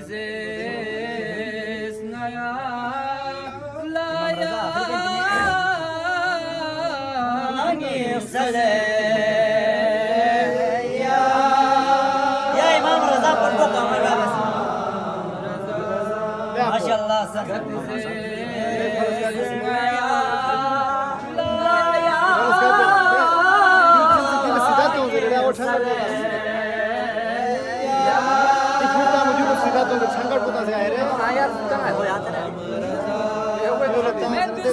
zesnaya laya Ya. İmam Rıza Kurdu Kamer Maşallah sen.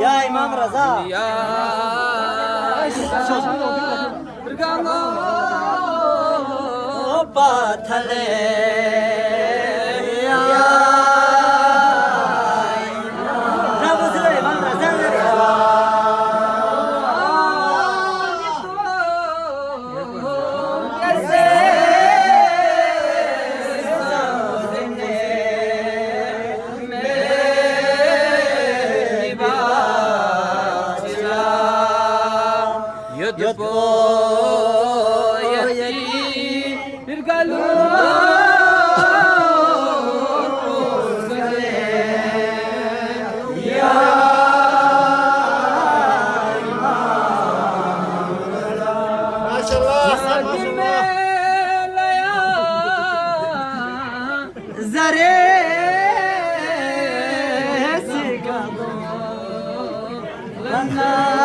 Ya İmam Rıza Pathale Ya boyetti bir galur. Zare sigalo, lana.